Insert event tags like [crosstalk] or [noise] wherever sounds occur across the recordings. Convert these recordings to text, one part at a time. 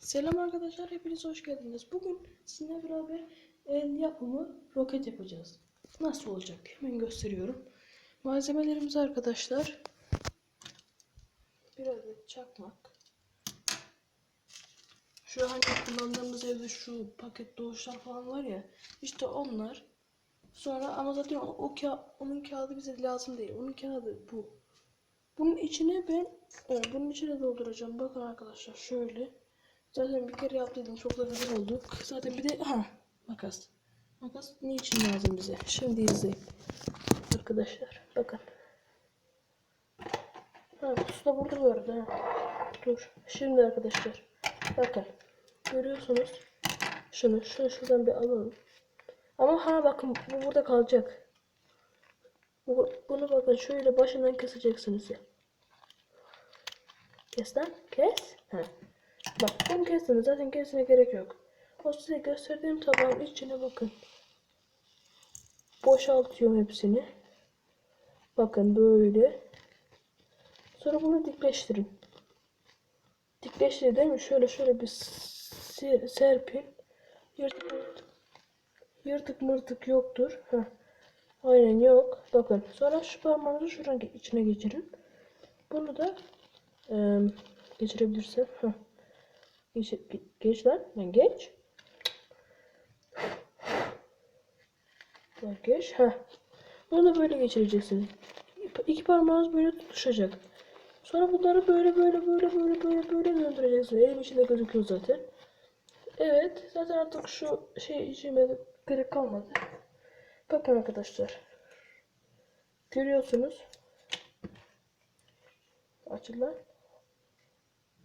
Selam arkadaşlar, hepiniz hoş geldiniz. Bugün sizinle beraber el yapımı roket yapacağız. Nasıl olacak? Hemen gösteriyorum. Malzemelerimiz arkadaşlar. Bir adet çakmak. Şu hani kullandığımız evde şu paket doğuşlar falan var ya. İşte onlar. Sonra ama zaten o, o ka- onun kağıdı bize lazım değil. Onun kağıdı bu. Bunun içine ben evet, bunun içine dolduracağım. Bakın arkadaşlar şöyle. Zaten bir kere yaptıydım. Çok da güzel oldu. Zaten bir de ha makas. Makas niçin lazım bize? Şimdi izleyin. Arkadaşlar bakın. Ha kutusu da burada bu arada. Dur. Şimdi arkadaşlar. Bakın. Görüyorsunuz. Şunu, şunu şuradan bir alalım. Ama ha bakın bu burada kalacak. Bu, bunu bakın şöyle başından keseceksiniz. Kes lan. Kes. Ha. Bak bunu kestiniz. Zaten kesmeye gerek yok. O size gösterdiğim tabağın içine bakın. Boşaltıyorum hepsini. Bakın böyle. Sonra bunu dikleştirin. Dikleştir değil mi? Şöyle şöyle bir se- serpin. Yırtık mırtık. Yırtık mırtık yoktur. Heh. Aynen yok. Bakın. Sonra şu parmağınızı şuranın içine geçirin. Bunu da eee geçirebilirsem. Heh. Geç, ge- geç lan. Lan geç. Lan geç. Heh. Bunu böyle geçireceksiniz. İki- parmağınız böyle tutuşacak. Sonra bunları böyle böyle böyle böyle böyle böyle döndüreceksiniz. Elim içinde gözüküyor zaten. Evet. Zaten artık şu şey işime gerek kalmadı. Bakın arkadaşlar. Görüyorsunuz. Açıl lan.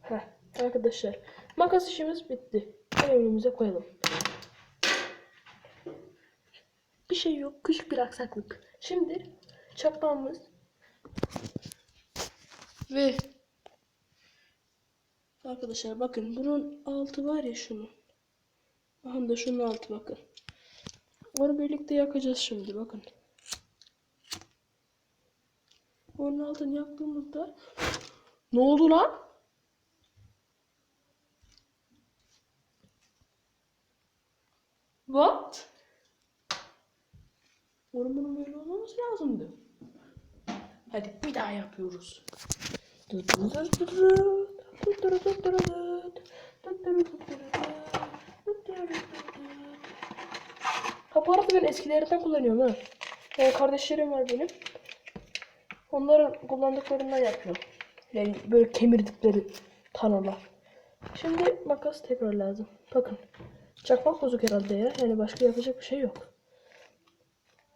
Heh, arkadaşlar makas işimiz bitti. Önümüze koyalım. Bir şey yok. Küçük bir aksaklık. Şimdi çakmağımız ve arkadaşlar bakın bunun altı var ya şunun. Aha da şunun altı bakın. Onu birlikte yakacağız şimdi bakın. Onun altını yaktığımızda ne oldu lan? What? Bunun böyle olmaması lazımdı. Hadi bir daha yapıyoruz. Ha bu ben eskilerden kullanıyorum ha. Yani kardeşlerim var benim. Onların kullandıklarından yapıyorum. Yani böyle kemirdikleri tanolar. Şimdi makas tekrar lazım. Bakın. Çakmak bozuk herhalde ya. Yani başka yapacak bir şey yok.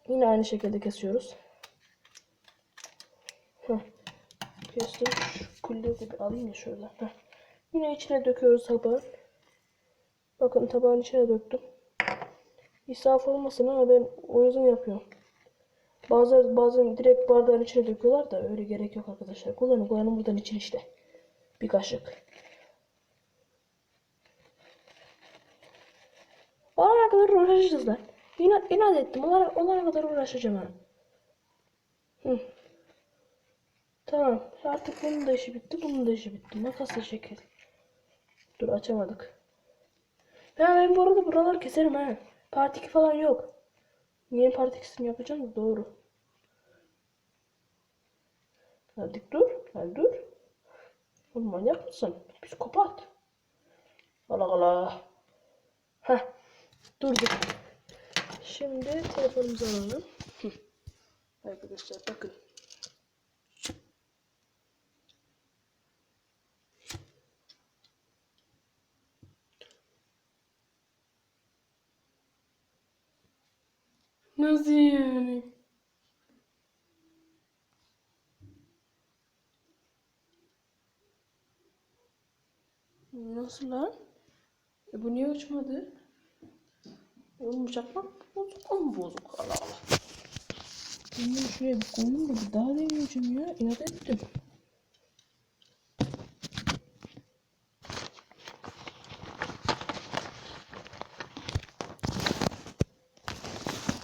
Yine aynı şekilde kesiyoruz. Heh. Kestim. Şu kulleri alayım ya şöyle. Heh. Yine içine döküyoruz tabağın. Bakın tabağın içine döktüm. İsraf olmasın ama ben o yüzden yapıyorum. Bazıları bazen direkt bardağın içine döküyorlar da öyle gerek yok arkadaşlar. Kullanın kullanın buradan için işte. Bir kaşık. Olana kadar uğraşacağız lan. İnat, inat ettim. Olana, olana kadar uğraşacağım ha. Hı. Tamam. Artık bunun da işi bitti. Bunun da işi bitti. Makasla şekil. Dur açamadık. Ya ben bu arada buraları keserim ha. Part 2 falan yok. Yeni part 2'sini yapacağım doğru. Hadi dur. Hadi dur. Oğlum manyak mısın? Psikopat. Allah Allah. Heh. Durduk. Şimdi telefonumuzu alalım. [laughs] Arkadaşlar bakın. Nasıl yani? Nasıl lan? E bu niye uçmadı? Bu çakmak bozuk mu bozuk? Allah Allah. Bunu şuraya bir koyayım da bir daha deneyeceğim ya. İnat ettim.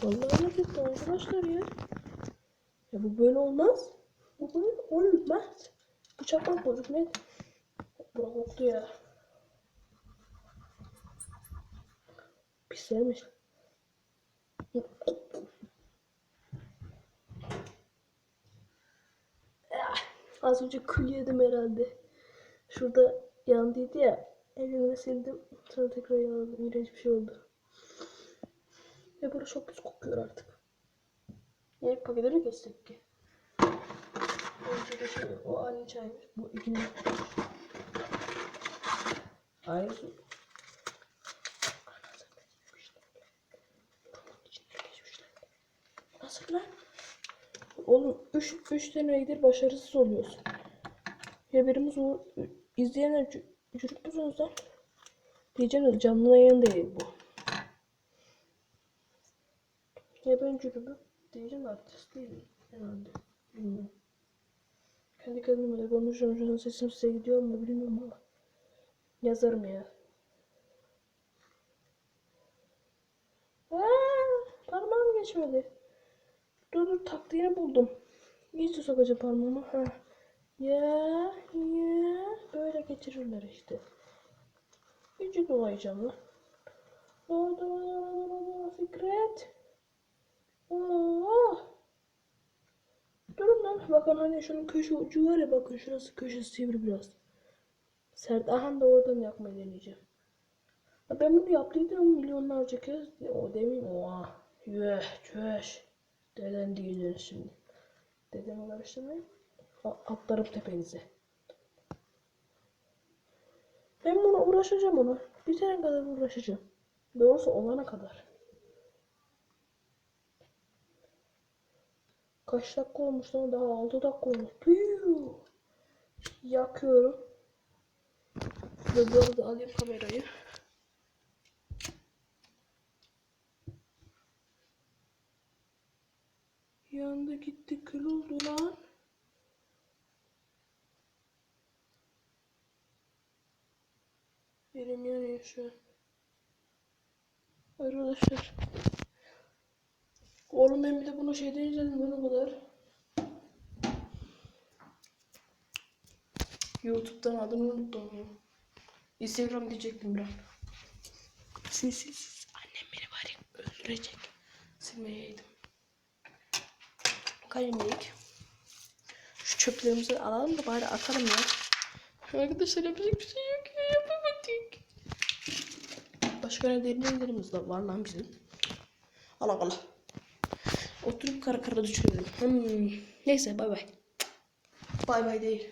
Vallahi inat ettim arkadaşlar ya. Ya bu böyle olmaz. Bu böyle olmaz. Bu bozuk ne? Bura koktu ya. Pislermiş. Ah, Az önce kül yedim herhalde. Şurada yandıydı ya. Elimle sildim. Sonra tekrar yandı. İğrenç bir şey oldu. Ve burada çok pis kokuyor artık. Yeni pakete mi geçsek ki? Önce de şey, o anne çaymış. Bu ikinci. Aynı su. Nasıl lan? Oğlum 3 3 senedir başarısız oluyorsun. Ya birimiz o izleyenler cürük müsünüz lan? Diyeceğim de canlı yayın değil bu. Ya ben cürübüm diyeceğim artist değilim herhalde. Bilmiyorum. Kendi kendime de konuşuyorum. Şu an sesim size gidiyor mu bilmiyorum ama. Yazarım ya. Aa, parmağım geçmedi. Dur dur taktiğini buldum. İyice sokacağım parmağımı. Ha. Ya ya böyle geçirirler işte. İyice dolayacağım lan. Dur dur dur dur Fikret. Oh. Durun lan. Bakın hani şunun köşe ucu var ya bakın şurası köşesi sivri biraz. Sert. Aha da oradan yapmayı deneyeceğim. Ben bunu yaptıydım milyonlarca kez. O demin oha. Yuh çöş. Deden değildir şimdi. Dedemi karıştırmayın. Atlarım tepenize. Ben buna uğraşacağım ona. Bitene kadar uğraşacağım. Doğrusu olana kadar. Kaç dakika olmuş lan? Daha 6 dakika olmuş. Piyuu. Yakıyorum. Ve bu arada alayım kamerayı. Yandı gitti kül oldu lan. Elim yanıyor şu an. Arkadaşlar. Oğlum ben bir de bunu şeyden izledim ben o kadar. Youtube'dan adını unuttum ya. Instagram diyecektim ben. Sil sil sil. Annem beni ya öldürecek. Silmeyeydim. Kalemlik. Şu çöplerimizi alalım da bari atalım ya. Arkadaşlar yapacak bir şey yok ya yapamadık. Başka ne derinlerimiz de var lan bizim. Allah Allah. Oturup kara kara düşünelim. Hmm. Neyse bay bay. Bay bay değil.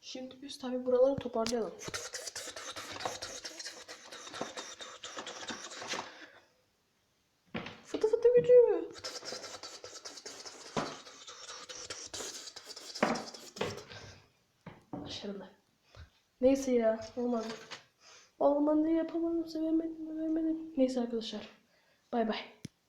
Şimdi biz tabi buraları toparlayalım. Fıtı fıtı fıtı fıtı fıtı fıtı fıtı fıtı fıtı fıtı fıtı fıtı fıtı fıtı fıtı. Fıtı fıtı fıtı fıtı Başarılı. Neyse ya olmadı. Olmadı yapamadım sevemedim sevemedim. Neyse arkadaşlar. Bay bay.